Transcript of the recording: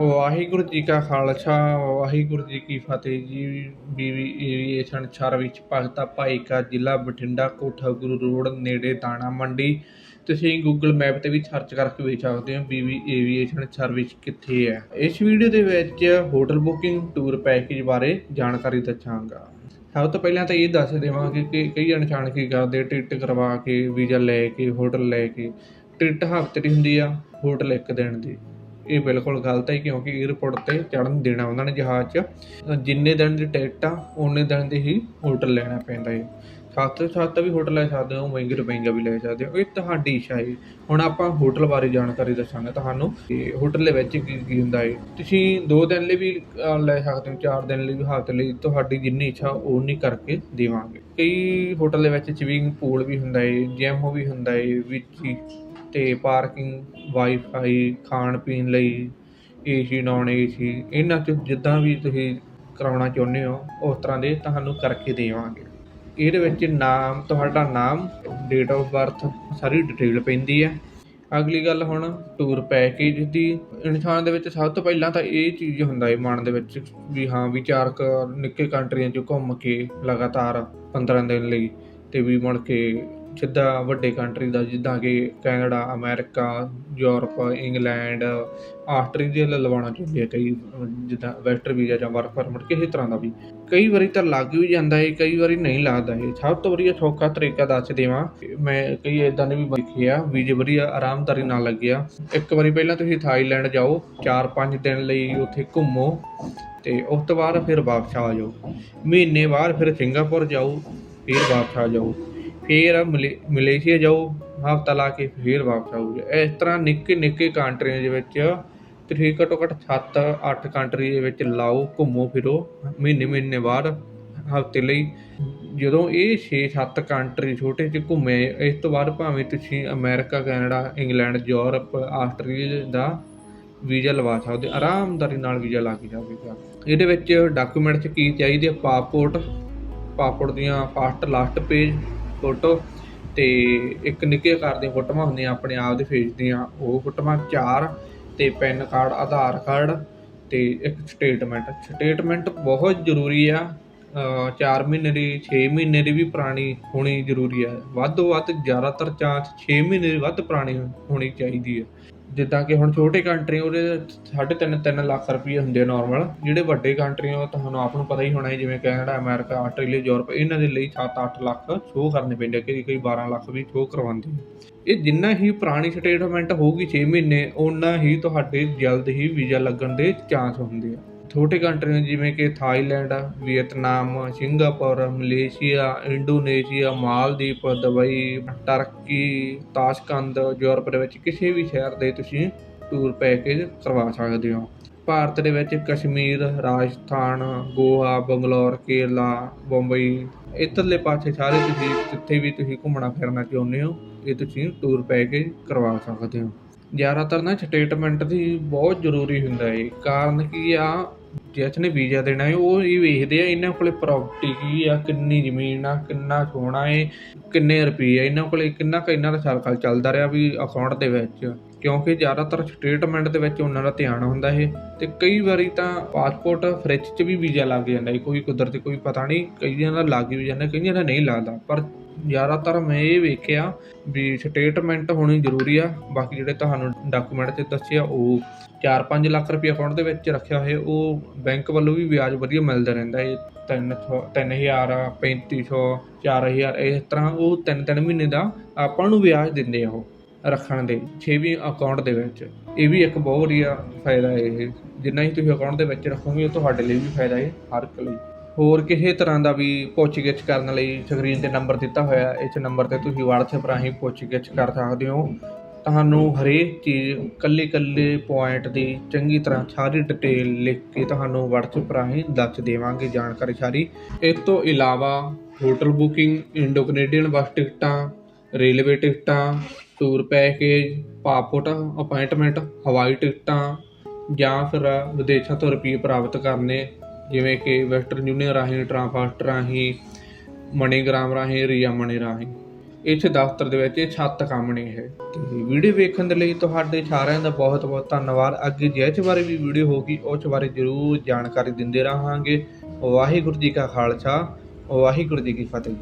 ਵਾਹਿਗੁਰੂ ਜੀ ਕਾ ਖਾਲਸਾ, ਵਾਹਿਗੁਰੂ ਜੀ ਕੀ ਫਤਿਹ ਜੀ। ਬੀਵੀ ਏਵੀਏਸ਼ਨ ਛਰ ਵਿੱਚ ਭਗਤਾ ਭਾਈ ਕਾ ਜ਼ਿਲ੍ਹਾ ਬਠਿੰਡਾ, ਕੋਠਾ ਗੁਰੂ ਰੋਡ, ਨੇੜੇ ਦਾਣਾ ਮੰਡੀ। ਤੁਸੀਂ ਗੂਗਲ ਮੈਪ ਤੇ ਵੀ ਸਰਚ ਕਰਕੇ ਵੇਖ ਸਕਦੇ ਹੋ ਬੀਵੀ ਏਵੀਏਸ਼ਨ ਸਰਵਿਸ ਕਿੱਥੇ ਹੈ। ਇਸ ਵੀਡੀਓ ਦੇ ਵਿੱਚ ਹੋਟਲ ਬੁਕਿੰਗ ਟੂਰ ਪੈਕੇਜ ਬਾਰੇ ਜਾਣਕਾਰੀ ਦੱਸਾਂਗਾ। ਸਭ ਤੋਂ ਪਹਿਲਾਂ ਤਾਂ ਇਹ ਦੱਸ ਦੇਵਾਂਗੇ ਕਿ ਕਈ ਅਣਜਾਣ ਕੀ ਕਰਦੇ ਟਿਕਟ ਕਰਵਾ ਕੇ ਵੀਜ਼ਾ ਲੈ ਕੇ ਹੋਟਲ ਲੈ ਕੇ। ਟਿਕਟ ਹਫ਼ਤੇ ਦੀ ਹੁੰਦੀ ਆ ਹੋਟਲ ਇੱਕ ਦਿਨ ਦੀ। ਇਹ ਬਿਲਕੁਲ ਗਲਤ ਹੈ ਕਿਉਂਕਿ 에ਅਰਪੋਰਟ ਤੇ ਚੜਨ ਦੇਣਾ ਉਹਨਾਂ ਨੇ ਜਹਾਜ਼ 'ਚ। ਜਿੰਨੇ ਦਿਨ ਦੀ ਟਿਕਟ ਆ ਉਨੇ ਦਿਨ ਦੀ ਹੀ ਹੋਟਲ ਲੈਣਾ ਪੈਂਦਾ ਹੈ ਸੱਤ ਸੱਤ ਵੀ ਹੋਟਲ ਲੈ ਸਕਦੇ ਹੋ, ਮਹਿੰਗੇ ਤੋਂ ਵੀ ਲੈ ਸਕਦੇ ਹੋ। ਇਹ ਤੁਹਾਡੀ ਇੱਛਾ ਹੈ ਹੁਣ ਆਪਾਂ ਹੋਟਲ ਬਾਰੇ ਜਾਣਕਾਰੀ ਦੱਸਾਂਗੇ ਤੁਹਾਨੂੰ ਕਿ ਹੋਟਲ ਦੇ ਵਿੱਚ ਕੀ ਕੀ ਹੁੰਦਾ ਹੈ ਤੁਸੀਂ 2 ਦਿਨ ਲਈ ਵੀ ਲੈ ਸਕਦੇ ਹੋ 4 ਦਿਨ ਲਈ ਵੀ ਹਫ਼ਤੇ ਲਈ। ਤੁਹਾਡੀ ਜਿੰਨੀ ਇੱਛਾ ਉਨੀ ਕਰਕੇ ਦੇਵਾਂਗੇ। ਕਈ ਹੋਟਲ ਦੇ ਵਿੱਚ ਸਵਿਮਿੰਗ ਪੂਲ ਵੀ ਹੁੰਦਾ ਹੈ ਜਿਮ ਵੀ ਹੁੰਦਾ ਹੈ ਵਿੱਚ ਅਤੇ ਪਾਰਕਿੰਗ, ਵਾਈਫਾਈ ਖਾਣ ਪੀਣ ਲਈ ਏ ਸੀ ਨੋਨ ਏ ਸੀ ਇਹਨਾਂ ਚ ਜਿੱਦਾਂ ਵੀ ਤੁਸੀਂ ਕਰਾਉਣਾ ਚਾਹੁੰਦੇ ਹੋ, ਉਸ ਤਰ੍ਹਾਂ ਦੇ ਤੁਹਾਨੂੰ ਕਰਕੇ ਦੇਵਾਂਗੇ। ਇਹਦੇ ਵਿੱਚ ਨਾਮ, ਤੁਹਾਡਾ ਨਾਮ ਡੇਟ ਆਫ ਬਰਥ ਸਾਰੀ ਡਿਟੇਲ ਪੈਂਦੀ ਹੈ। ਅਗਲੀ ਗੱਲ ਹੁਣ ਟੂਰ ਪੈਕੇਜ ਦੀ। ਇਨਸਾਨ ਦੇ ਵਿੱਚ ਸਭ ਤੋਂ ਪਹਿਲਾਂ ਤਾਂ ਇਹ ਚੀਜ਼ ਹੁੰਦਾ ਹੈ ਮਨ ਦੇ ਵਿੱਚ ਵੀ ਹਾਂ, ਵੀ ਚਾਰ ਕੁ ਨਿੱਕੇ ਕੰਟਰੀਆਂ 'ਚ ਘੁੰਮ ਕੇ ਲਗਾਤਾਰ 15 ਦਿਨ ਲਈ ਤੇ ਵੀ ਮੁੜ ਕੇ ਸਿੱਧਾ ਵੱਡੇ ਕੰਟਰੀ ਦਾ, ਜਿੱਦਾਂ ਕਿ Canada, America, Europe, England Australia ਲਵਾਉਣਾ ਚਾਹੁੰਦੇ ਆ ਕਈ ਜਿੱਦਾਂ ਵੈਸਟਰ ਵੀਜ਼ਾ ਜਾਂ ਵਰਕ ਪਰਮਿਟ ਕਿਸੇ ਤਰ੍ਹਾਂ ਦਾ ਵੀ। ਕਈ ਵਾਰੀ ਤਾਂ ਲੱਗ ਵੀ ਜਾਂਦਾ ਹੈ ਕਈ ਵਾਰੀ ਨਹੀਂ ਲੱਗਦਾ ਹੈ ਸਭ ਤੋਂ ਵਧੀਆ ਸੌਖਾ ਤਰੀਕਾ ਦੱਸ ਦੇਵਾਂ, ਮੈਂ ਕਈ ਇਦਾਂ ਦੇ ਵੀ ਦੇਖੇ ਆ ਵੀਜ਼ੇ ਵਧੀਆ ਆਰਾਮਦਾਰੀ ਨਾਲ ਲੱਗਿਆ, ਇੱਕ ਵਾਰੀ ਪਹਿਲਾਂ ਤੁਸੀਂ ਥਾਈਲੈਂਡ ਜਾਓ 4-5 ਦਿਨ ਲਈ ਉੱਥੇ ਘੁੰਮੋ, ਤੇ ਉਸ ਤੋਂ ਬਾਅਦ ਫਿਰ ਵਾਪਸ ਆ ਜਾਓ। ਮਹੀਨੇ ਬਾਅਦ ਫਿਰ ਸਿੰਗਾਪੁਰ ਜਾਓ, ਫਿਰ ਵਾਪਸ ਆ ਜਾਓ। ਫਿਰ ਮਲੇ- ਮਲੇਸ਼ੀਆ ਜਾਓ, ਹਫ਼ਤਾ ਲਾ ਕੇ ਫਿਰ ਵਾਪਸ ਆਓ ਇਸ ਤਰ੍ਹਾਂ ਨਿੱਕੇ ਨਿੱਕੇ ਕੰਟਰੀਆਂ ਦੇ ਵਿੱਚ ਤੁਸੀਂ ਘੱਟੋ ਘੱਟ 7-8 ਕੰਟਰੀ ਦੇ ਵਿੱਚ ਲਾਓ, ਘੁੰਮੋ, ਫਿਰੋ, ਮਹੀਨੇ ਮਹੀਨੇ ਬਾਅਦ, ਹਫ਼ਤੇ ਲਈ। ਜਦੋਂ ਇਹ 6-7 ਕੰਟਰੀ ਛੋਟੇ ਜਿਹੇ ਘੁੰਮੇ, ਇਸ ਤੋਂ ਬਾਅਦ ਭਾਵੇਂ ਤੁਸੀਂ America, Canada, England, Europe, Australia ਦਾ ਵੀਜ਼ਾ ਲਵਾ ਸਕਦੇ ਆਰਾਮਦਾਰੀ ਨਾਲ ਵੀਜ਼ਾ ਲਾ ਕੇ ਜਾਵੇਗਾ ਇਹਦੇ ਵਿੱਚ ਡਾਕੂਮੈਂਟਸ ਕੀ ਚਾਹੀਦੇ ਆ? ਪਾਸਪੋਰਟ ਪਾਸਪੋਰਟ ਦੀਆਂ ਫਸਟ ਲਾਸਟ ਪੇਜ ਫੋਟੋ ਤੇ ਇੱਕ ਨਿੱਕੇ ਆਕਾਰ ਦੀਆਂ ਫੋਟੋਆਂ ਹੁੰਦੀਆਂ ਆਪਣੇ ਆਪ ਦੇ ਫੇਸ ਦੀਆਂ। ਉਹ ਫੋਟੋਆਂ ਚਾਰ ਤੇ ਪੈਨ ਕਾਰਡ, ਆਧਾਰ ਕਾਰਡ ਤੇ ਇੱਕ ਸਟੇਟਮੈਂਟ ਸਟੇਟਮੈਂਟ ਬਹੁਤ ਜ਼ਰੂਰੀ ਆ। 4 ਮਹੀਨੇ ਦੀ 6 ਮਹੀਨੇ ਦੀ ਵੀ ਪੁਰਾਣੀ ਹੋਣੀ ਜ਼ਰੂਰੀ ਹੈ ਵੱਧ ਤੋਂ ਵੱਧ ਜ਼ਿਆਦਾਤਰ ਚਾਂਸ 6 ਮਹੀਨੇ ਦੀ ਵੱਧ ਪੁਰਾਣੀ ਹੋਣੀ ਚਾਹੀਦੀ ਹੈ ਜਿੱਦਾਂ ਕਿ ਹੁਣ ਛੋਟੇ ਕੰਟਰੀ ਉਹਦੇ ਸਾਢੇ ਤਿੰਨ ਤਿੰਨ ਲੱਖ ਰੁਪਏ ਹੁੰਦੇ ਆ ਨਾਰਮਲ ਜਿਹੜੇ ਵੱਡੇ ਕੰਟਰੀ ਉਹ ਤੁਹਾਨੂੰ ਆਪ ਨੂੰ ਪਤਾ ਹੀ ਹੋਣਾ ਜਿਵੇਂ ਕੈਨੇਡਾ, ਅਮਰੀਕਾ, ਆਸਟ੍ਰੇਲੀਆ, ਯੂਰਪ, ਇਹਨਾਂ ਦੇ ਲਈ 7-8 ਲੱਖ ਸ਼ੋਅ ਕਰਨੇ ਪੈਂਦੇ ਆ, ਕਈ ਕਈ 12 ਲੱਖ ਵੀ ਸ਼ੋਅ ਕਰਵਾਉਂਦੇ ਇਹ ਜਿੰਨਾ ਹੀ ਪੁਰਾਣੀ ਸਟੇਟਮੈਂਟ ਹੋਊਗੀ 6 ਮਹੀਨੇ, ਓਨਾ ਹੀ ਤੁਹਾਡੇ ਜਲਦ ਹੀ ਵੀਜ਼ਾ ਲੱਗਣ ਦੇ ਚਾਂਸ ਹੁੰਦੇ ਆ। ਛੋਟੇ ਕੰਟਰੀਆਂ ਜਿਵੇਂ ਕਿ Thailand, Vietnam, Singapore, Malaysia, Indonesia Maldives Dubai, Turkey, Tashkent, Europe ਦੇ ਵਿੱਚ ਕਿਸੇ ਵੀ ਸ਼ਹਿਰ ਦੇ ਤੁਸੀਂ ਟੂਰ ਪੈਕੇਜ ਕਰਵਾ ਸਕਦੇ ਹੋ। ਭਾਰਤ ਦੇ ਵਿੱਚ ਕਸ਼ਮੀਰ, ਰਾਜਸਥਾਨ, ਗੋਆ, ਬੰਗਲੌਰ, ਕੇਰਲਾ, ਬੰਬਈ, ਇੱਧਰਲੇ ਪਾਸੇ ਸਾਰੇ ਤੁਸੀਂ ਜਿੱਥੇ ਵੀ ਤੁਸੀਂ ਘੁੰਮਣਾ ਫਿਰਨਾ ਚਾਹੁੰਦੇ ਹੋ, ਇਹ ਤੁਸੀਂ ਟੂਰ ਪੈਕੇਜ ਕਰਵਾ ਸਕਦੇ ਹੋ। ਜ਼ਿਆਦਾਤਰ ਨਾ ਸਟੇਟਮੈਂਟ ਦੀ ਬਹੁਤ ਜ਼ਰੂਰੀ ਹੁੰਦਾ ਏ। ਕਾਰਨ ਕੀ ਆ? ਜਿਸ ਨੇ ਵੀਜ਼ਾ ਦੇਣਾ ਹੈ ਉਹ ਇਹ ਵੇਖਦੇ ਆ ਇਹਨਾਂ ਕੋਲੇ ਪ੍ਰਾਪਰਟੀ ਕੀ ਆ, ਕਿੰਨੀ ਜ਼ਮੀਨ ਆ, ਕਿੰਨਾ ਸੋਨਾ ਏ, ਕਿੰਨੇ ਰੁਪਏ ਆ, ਇਹਨਾਂ ਕੋਲੇ ਕਿੰਨਾ ਕੁ ਇਹਨਾਂ ਦਾ ਸਰਕਲ ਚੱਲਦਾ ਰਿਹਾ ਵੀ ਅਕਾਊਂਟ ਦੇ ਵਿੱਚ। ਕਿਉਂਕਿ ਜ਼ਿਆਦਾਤਰ ਸਟੇਟਮੈਂਟ ਦੇ ਵਿੱਚ ਉਹਨਾਂ ਦਾ ਧਿਆਨ ਹੁੰਦਾ ਹੈ ਤੇ ਕਈ ਵਾਰੀ ਤਾਂ ਪਾਸਪੋਰਟ ਫ੍ਰਿਜ 'ਚ ਵੀ ਵੀਜ਼ਾ ਲੱਗ ਜਾਂਦਾ ਹੈ ਕੋਈ ਕੁਦਰਤੀ ਕੋਈ ਪਤਾ ਨਹੀਂ ਕਈਆਂ ਦਾ ਲੱਗ ਵੀ ਜਾਂਦਾ ਕਈਆਂ ਦਾ ਨਹੀਂ ਲੱਗਦਾ। ਪਰ ਜ਼ਿਆਦਾਤਰ ਮੈਂ ਇਹ ਵੇਖਿਆ ਵੀ ਸਟੇਟਮੈਂਟ ਹੋਣੀ ਜ਼ਰੂਰੀ ਆ। ਬਾਕੀ ਜਿਹੜੇ ਤੁਹਾਨੂੰ ਡਾਕੂਮੈਂਟ 'ਚ ਦੱਸਿਆ ਉਹ 4-5 ਲੱਖ ਰੁਪਏ ਅਕਾਊਂਟ ਦੇ ਵਿੱਚ ਰੱਖਿਆ ਹੋਇਆ, ਉਹ ਬੈਂਕ ਵੱਲੋਂ ਵੀ ਵਿਆਜ ਵਧੀਆ ਮਿਲਦਾ ਰਹਿੰਦਾ ਹੈ। 3000 3000 3500 4000 ਇਸ ਤਰ੍ਹਾਂ ਉਹ 3-3 ਮਹੀਨੇ ਦਾ ਆਪਾਂ ਨੂੰ ਵਿਆਜ ਦਿੰਦੇ ਆ ਉਹ ਰੱਖਣ ਦੇ 6ਵੀਂ ਅਕਾਊਂਟ ਦੇ ਵਿੱਚ। ਇਹ ਵੀ ਇੱਕ ਬਹੁਤ ਵਧੀਆ ਫਾਇਦਾ ਹੈ ਇਹ। ਜਿੰਨਾ ਹੀ ਤੁਸੀਂ ਅਕਾਊਂਟ ਦੇ ਵਿੱਚ ਰੱਖੋਗੇ, ਉਹ ਤੁਹਾਡੇ ਲਈ ਵੀ ਫਾਇਦਾ ਹੈ ਹਰ ਇੱਕ ਲਈ। ਹੋਰ ਕਿਸੇ ਤਰ੍ਹਾਂ ਦਾ ਵੀ ਪੁੱਛਗਿੱਛ ਕਰਨ ਲਈ ਸਕਰੀਨ ਤੇ ਨੰਬਰ ਦਿੱਤਾ ਹੋਇਆ ਇਸ ਨੰਬਰ ਤੇ ਤੁਸੀਂ WhatsApp ਰਾਹੀਂ ਪੁੱਛਗਿੱਛ ਕਰ ਸਕਦੇ ਹੋ। ਤੁਹਾਨੂੰ ਹਰੇਕ ਚੀਜ਼ ਕੱਲੇ ਕੱਲੇ ਪੁਆਇੰਟ ਦੀ ਚੰਗੀ ਤਰ੍ਹਾਂ ਸਾਰੀ ਡਿਟੇਲ ਲਿਖ ਕੇ ਤੁਹਾਨੂੰ WhatsApp ਰਾਹੀਂ ਦੱਸ ਦੇਵਾਂਗੇ ਜਾਣਕਾਰੀ ਸਾਰੀ ਇਸ ਤੋਂ ਇਲਾਵਾ hotel booking Indo Canadian bus ਟਿਕਟਾਂ ਰੇਲਵੇ ਟਿਕਟਾਂ ਟੂਰ ਪੈਕੇਜ ਪਾਸਪੋਰਟ ਅਪਾਇੰਟਮੈਂਟ ਹਵਾਈ ਟਿਕਟਾਂ ਜਾਂ ਫਿਰ ਵਿਦੇਸ਼ਾਂ ਤੋਂ ਰੁਪਏ ਪ੍ਰਾਪਤ ਕਰਨੇ ਜਿਵੇਂ ਕਿ ਵੈਸਟਰਨ ਯੂਨੀਅਨ ਰਾਹੀਂ ਟ੍ਰਾਂਸਫਾਸਟ ਰਾਹੀਂ ਮਨੀਗ੍ਰਾਮ ਰਾਹੀਂ, ਰੀਆ ਮਨੀ ਰਾਹੀਂ। ਇਸ ਦਫ਼ਤਰ ਦੇ ਵਿੱਚ ਇਹ ਛੱਤ ਕੰਮ ਨਹੀਂ ਹੈ ਵੀਡੀਓ ਵੇਖਣ ਦੇ ਲਈ ਤੁਹਾਡੇ ਸਾਰਿਆਂ ਦਾ ਬਹੁਤ ਬਹੁਤ ਧੰਨਵਾਦ। ਅੱਗੇ ਜਿਸ ਬਾਰੇ ਵੀ ਵੀਡੀਓ ਹੋਗੀ ਉਸ ਬਾਰੇ ਜ਼ਰੂਰ ਜਾਣਕਾਰੀ ਦਿੰਦੇ ਰਹਾਂਗੇ। ਵਾਹਿਗੁਰੂ ਜੀ ਕਾ ਖਾਲਸਾ, ਵਾਹਿਗੁਰੂ ਜੀ ਕੀ ਫਤਿਹ।